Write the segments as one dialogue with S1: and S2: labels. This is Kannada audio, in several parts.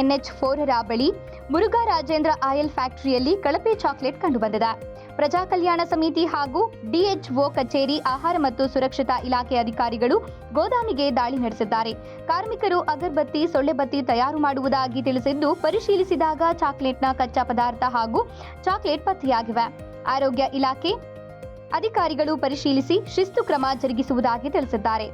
S1: ಎನ್ಎಚ್ ಫೋರರ ಬಳಿ ಮುರುಘಾ ರಾಜೇಂದ್ರ ಆಯಿಲ್ ಫ್ಯಾಕ್ಟರಿಯಲ್ಲಿ ಕಳಪೆ ಚಾಕ್ಲೇಟ್ ಕಂಡುಬಂದಿದೆ. ಪ್ರಜಾ ಕಲ್ಯಾಣ ಸಮಿತಿ ಹಾಗೂ ಡಿಎಚ್ಒ ಕಚೇರಿ ಆಹಾರ ಮತ್ತು ಸುರಕ್ಷತಾ ಇಲಾಖೆ ಅಧಿಕಾರಿಗಳು ಗೋದಾಮಿಗೆ ದಾಳಿ ನಡೆಸಿದ್ದಾರೆ. ಕಾರ್ಮಿಕರು ಅಗರಬತ್ತಿ, ಸೊಳ್ಳೆಬತ್ತಿ ತಯಾರು ಮಾಡುವುದಾಗಿ ತಿಳಿಸಿದ್ದು, ಪರಿಶೀಲಿಸಿದಾಗ ಚಾಕ್ಲೇಟ್ನ ಕಚ್ಚಾ ಪದಾರ್ಥ ಹಾಗೂ ಚಾಕ್ಲೇಟ್ ಪತ್ತೆಯಾಗಿವೆ. ಆರೋಗ್ಯ ಇಲಾಖೆ ಅಧಿಕಾರಿಗಳು ಪರಿಶೀಲಿಸಿ ಶಿಸ್ತು ಕ್ರಮ ಜರುಗಿಸುವುದಾಗಿ ತಿಳಿಸಿದ್ದಾರೆ.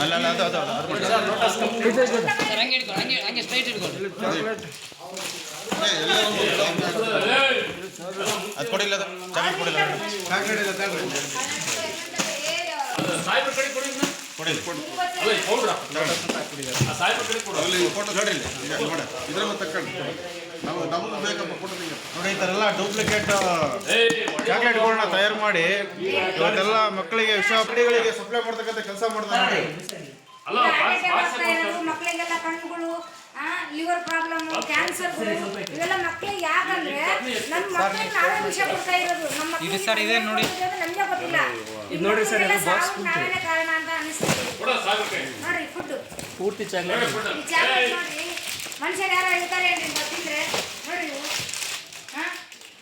S2: ಅಲ್ಲ ಅಲ್ಲ ಅದು ಅದು.
S3: ಹಂಗೆ ಸ್ಟ್ರೈಟ್
S2: ಅದು ಕೊಡಿಲ್ಲ ಅದು
S4: ನೋಡಿ
S2: ಈ ಥರ ಎಲ್ಲ ಡೂಪ್ಲಿಕೇಟ್ ಚಾಕ್ಲೇಟ್ಗಳನ್ನ ತಯಾರು ಮಾಡಿ ಇವತ್ತೆಲ್ಲ ಮಕ್ಕಳಿಗೆ ವಿಷ ಸಪ್ಲೈ ಮಾಡ್ತಕ್ಕಂಥ ಕೆಲಸ ಮಾಡ್ತಾರೆ
S5: ಅಲ್ಲ ಬಾಕ್ಸ್ ಬಾಕ್ಸ್
S6: ಮಕ್ಕಳಿಗೆಲ್ಲ ಕಣ್ಣುಗಳು ಲಿವರ್ ಪ್ರಾಬ್ಲಮ್ ಕ್ಯಾನ್ಸರ್ ಇವೆಲ್ಲ ಮಕ್ಕಳಿಗೆ ಯಾಕಂದ್ರೆ ನಮ್ಮ ಮಕ್ಕಳಿಗೆ ನಾವೇ ವಿಷಯ ಕೊಡ್ತಾ ಇರೋದು. ನಮ್ಮ
S3: ಇದು ಸರ್ ಇದೆ ನೋಡಿ.
S6: ನಮ್ಗೆ ಗೊತ್ತಿಲ್ಲ. ಇದು ನೋಡಿ ಸರ್ ನಾವೇನೇ ಕಾರಣ ಅಂತ ಅನಿಸ್ತದೆ ನೋಡಿ ಫುಡ್
S3: ಪೂರ್ತಿ ಚಾಕ್ಲೇಟ್
S6: ಮನುಷ್ಯರು ಯಾರು ಏನ್ರಿ ಗೊತ್ತಿದ್ರೆ? ನೋಡ್ರಿ ಹಾ?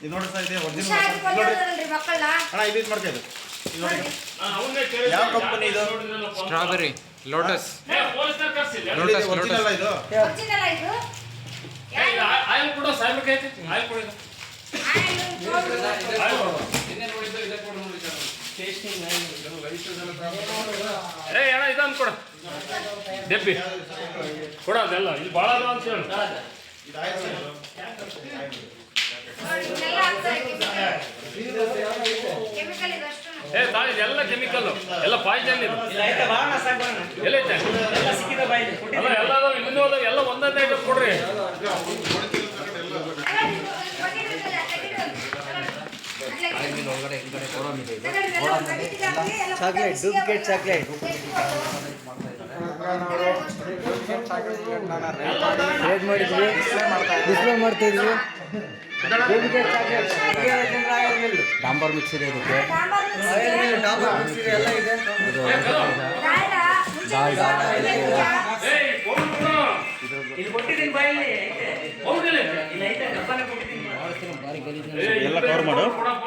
S2: ಇದು ನೋಡಿ ಸರ್ ಇದೆ
S6: ವಿಷ
S2: ಒರಿಜಿನಲ್
S6: ಹಾಕಿ
S2: ಅಣ್ಣ ಇದು ಇದು ಮಾಡ್ತಾ ಇದು ಇದು ನೋಡಿ.
S5: ನಾನು
S2: ಯಾವ ಕಂಪನಿ ಇದು?
S5: ನೋಡಿದ್ನಲ್ಲಪ್ಪ.
S3: Strawberry Lotus. ಲೋಟಸ್.
S2: ಲೋಟಸ್, ಇದು.
S6: ಒರಿಜಿನಲ್
S5: ಆಯಿಲ್ ಕೊಡು ಸಾಹೇಬ್ರ ಕೈ ಐತಿ. ಆಯಿಲ್ ಕೊಡು. ಇದು.
S6: ಆಯಿಲ್ ಪೌಡ್ರು
S5: ಆಯಿಲ್ ಕೊಡು. ಏ ಅಣ್ಣ ಕೊಡು. ಡೆಬ್ಬಿ ಕೊಡ ಅದೆಲ್ಲ. ಇಲ್ಲಿ ಭಾಳ ಅಂತ ಹೇಳು
S6: ಇವನ್ನೆಲ್ಲ ಹಾಕ್ತಾರೆ ಕೆಮಿಕಲ್ ಇದು ಅಷ್ಟು
S5: ಏ ತಾಳಿ ಇದೆಲ್ಲ ಕೆಮಿಕಲ್ ಎಲ್ಲ ಪಾಯ್ಸನ್ ಇದು. ಎಲ್ಲೈತೆ? ಅಲ್ಲ ಎಲ್ಲ ಅದಾವ ಇನ್ನೂ ಅದಾವ ಎಲ್ಲ ಒಂದೊಂದೇ ಐಟಮ್ ಕೊಡ್ರಿ
S6: ಚಾಕ್ಲೇಟ್ ಡೂಪ್ಲಿಕೇಟ್ ಚಾಕ್ಲೇಟ್
S7: ರೇಟ್ ಮಾಡಿದ್ವಿ ಡಿಸ್ಪ್ಲೇ ಮಾಡ್ತಾ ಇದ್ವಿ ಡೂಪ್ಲಿಕೇಟ್ ಚಾಕ್ಲೇಟ್ ಇದಕ್ಕೆ ಡಾಂಬರ್ ಮಿಕ್ಸ್ ಇದೆ ಎಲ್ಲ
S2: ಎಲ್ಲ ಕವರ್ ಮಾಡು.
S5: ಕೊಡಪ್ಪ,